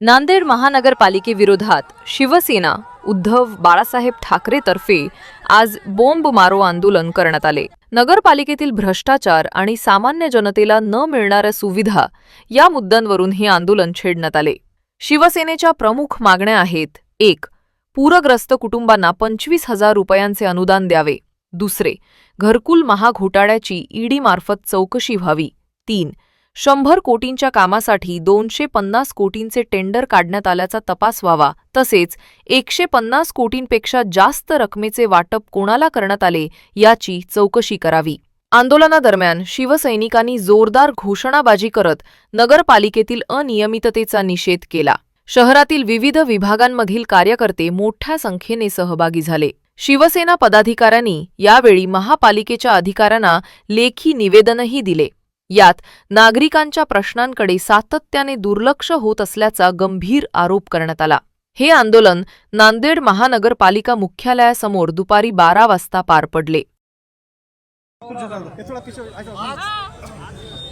नांदेड महानगरपालिकेविरोधात शिवसेना उद्धव बाळासाहेब ठाकरेतर्फे आज बोंब मारो आंदोलन करण्यात आले. नगरपालिकेतील भ्रष्टाचार आणि सामान्य जनतेला न मिळणाऱ्या सुविधा या मुद्द्यांवरून हे आंदोलन छेडण्यात आले. शिवसेनेच्या प्रमुख मागण्या आहेत. एक पूरग्रस्त कुटुंबांना पंचवीस हजार रुपयांचे अनुदान द्यावे. दुसरे घरकुल महाघोटाळ्याची ईडीमार्फत चौकशी व्हावी. तीन शंभर कोटींच्या कामासाठी दोनशे पन्नास कोटींचे टेंडर काढण्यात आल्याचा तपास व्हावा. तसेच एकशे पन्नास कोटींपेक्षा जास्त रकमेचे वाटप कोणाला करण्यात आले याची चौकशी करावी. आंदोलनादरम्यान शिवसैनिकांनी जोरदार घोषणाबाजी करत नगरपालिकेतील अनियमिततेचा निषेध केला. शहरातील विविध विभागांमधील कार्यकर्ते मोठ्या संख्येने सहभागी झाले. शिवसेना पदाधिकाऱ्यांनी यावेळी महापालिकेच्या अधिकाऱ्यांना लेखी निवेदनही दिले. यात नागरिकांच्या प्रश्नांकडे सातत्याने दुर्लक्ष होत असल्याचा गंभीर आरोप करण्यात आला. हे आंदोलन नांदेड महानगरपालिका मुख्यालयासमोर दुपारी बारा वाजता पार पडले.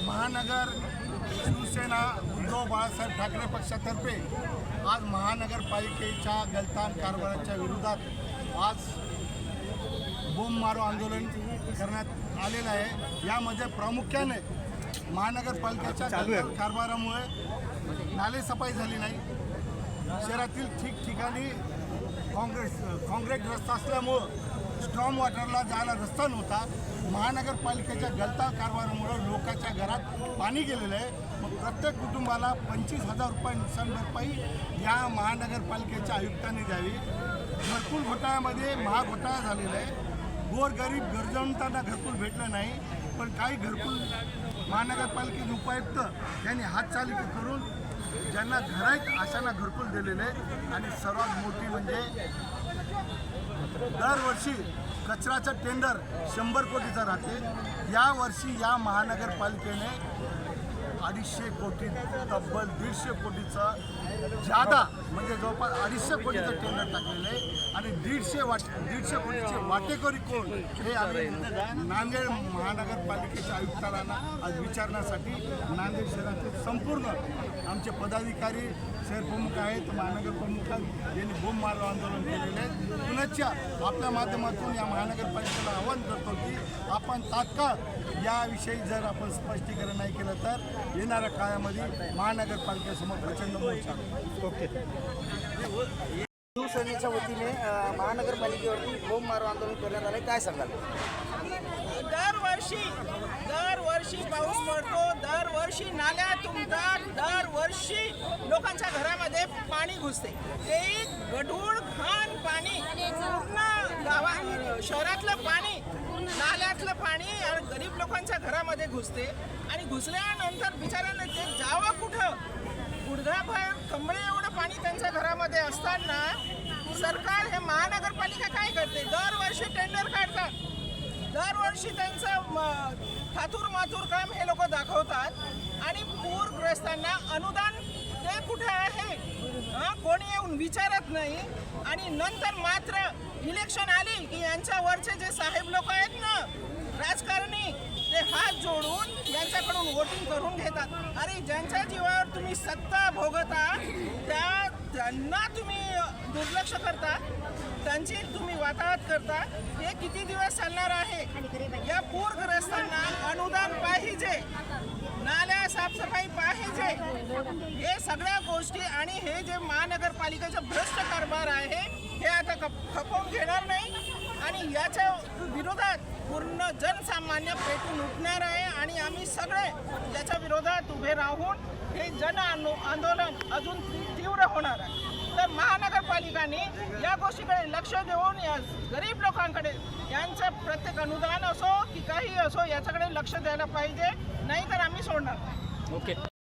महानगर शिवसेना उद्धव बाळासाहेब ठाकरे पक्षातर्फे आज महानगरपालिकेच्या गलतान कारभाराच्या विरोधात आज बोंब मारो आंदोलन करण्यात आलेलं आहे. यामध्ये प्रामुख्याने महानगरपालिकेच्या कारभारामुळे नालेसफाई झाली नाही. शहरातील ठिकठिकाणी काँग्रेस काँग्रेसग्रस्त असल्यामुळं स्ट्रॉम वॉटरला जायला रस्ता नव्हता. महानगरपालिकेच्या गलता कारभारामुळं लोकांच्या घरात पाणी गेलेलं आहे. मग प्रत्येक कुटुंबाला पंचवीस हजार रुपये नुकसान भरपाई या महानगरपालिकेच्या आयुक्तांनी द्यावी. घरकुल घोटाळ्यामध्ये महाघोटाळा झालेला आहे. गोरगरीब गरजवंतांना घरकुल भेटलं नाही पण काही घरकुल महानगरपालिकेचे उपायुक्त यांनी हातचालिकी करून ज्यांना घर आहेत अशांना घरकुल दिलेले आहे आणि सर्वात मोठी म्हणजे दरवर्षी कचराचं टेंडर शंभर कोटीचा राहते. यावर्षी या महानगरपालिकेने अडीचशे कोटी तब्बल दीडशे कोटीचं जादा म्हणजे जवळपास अडीचशे कोटीचं टेंडर टाकलेलं आहे. आणि दीडशे वाट दीडशे कोटीचे वाटेकरी कोण? हे आम्ही नांदेड महानगरपालिकेच्या आयुक्तांना आज विचारण्यासाठी नांदेड शहरातील संपूर्ण आमचे पदाधिकारी शहरप्रमुख आहेत महानगर प्रमुख यांनी बोंब मारो आंदोलन केलेले आहे. पुण्याच्या आपल्या माध्यमातून या महानगरपालिकेला आवाहन करतो की आपण तात्काळ याविषयी जर आपण स्पष्टीकरण नाही केलं तर येणाऱ्या काळामध्ये महानगरपालिकेसमोर प्रचंड मोर्चा ओके. शिवसेनेच्या वतीने महानगरपालिकेवरती बोंब मारो आंदोलन करण्यात आले काय सांगाल? दरवर्षी दरवर्षी पाऊस पडतो दरवर्षी नाल्या तुंबतात दरवर्षी लोकांच्या घरामध्ये पाणी घुसते. ते गढूळ घाण पाणी पूर्ण गावा शहरातलं पाणी नाल्यातलं पाणी लोकांच्या घरामध्ये घुसते आणि घुसल्यानंतर बिचाऱ्यांना ते जावं कुठं? गुडघाभर कंबळे एवढं पाणी त्यांच्या घरामध्ये असताना सरकार हे महानगरपालिका काय करते? दरवर्षी टेंडर काढतात. दरवर्षी त्यांचं थातूर माथूर काम हे लोक दाखवतात आणि पूरग्रस्तांना अनुदान ते कुठे आहे? हा कोणी येऊन विचारत नाही. आणि नंतर मात्र इलेक्शन आली की यांच्यावरचे जे साहेब लोक आहेत ना राजकारणी ते हात त्यांच्याकडून वोटिंग करून घेतात. अरे ज्यांच्या जीवावर तुम्ही सत्ता भोगता त्या त्यांना तुम्ही दुर्लक्ष करता त्यांची तुम्ही वाताहत करता हे किती दिवस चालणार आहे? या पूरग्रस्तांना अनुदान पाहिजे. नाल्या साफसफाई पाहिजे. हे सगळ्या गोष्टी आणि हे जे महानगरपालिकेचं भ्रष्ट कारभार आहे हे आता खपवून घेणार नाही. आणि याच्या विरोधात पूर्ण जनसामान्य पेटून उठणार आहे आणि आम्ही सगळे याच्या विरोधात उभे राहून हे जन आंदोलन अजून ती- तीव्र होणार आहे. तर महानगरपालिकाने या गोष्टीकडे लक्ष देऊन या गरीब लोकांकडे यांचं प्रत्येक अनुदान असो की काही असो याच्याकडे लक्ष द्यायला पाहिजे. नाही तर आम्ही सोडणार नाही.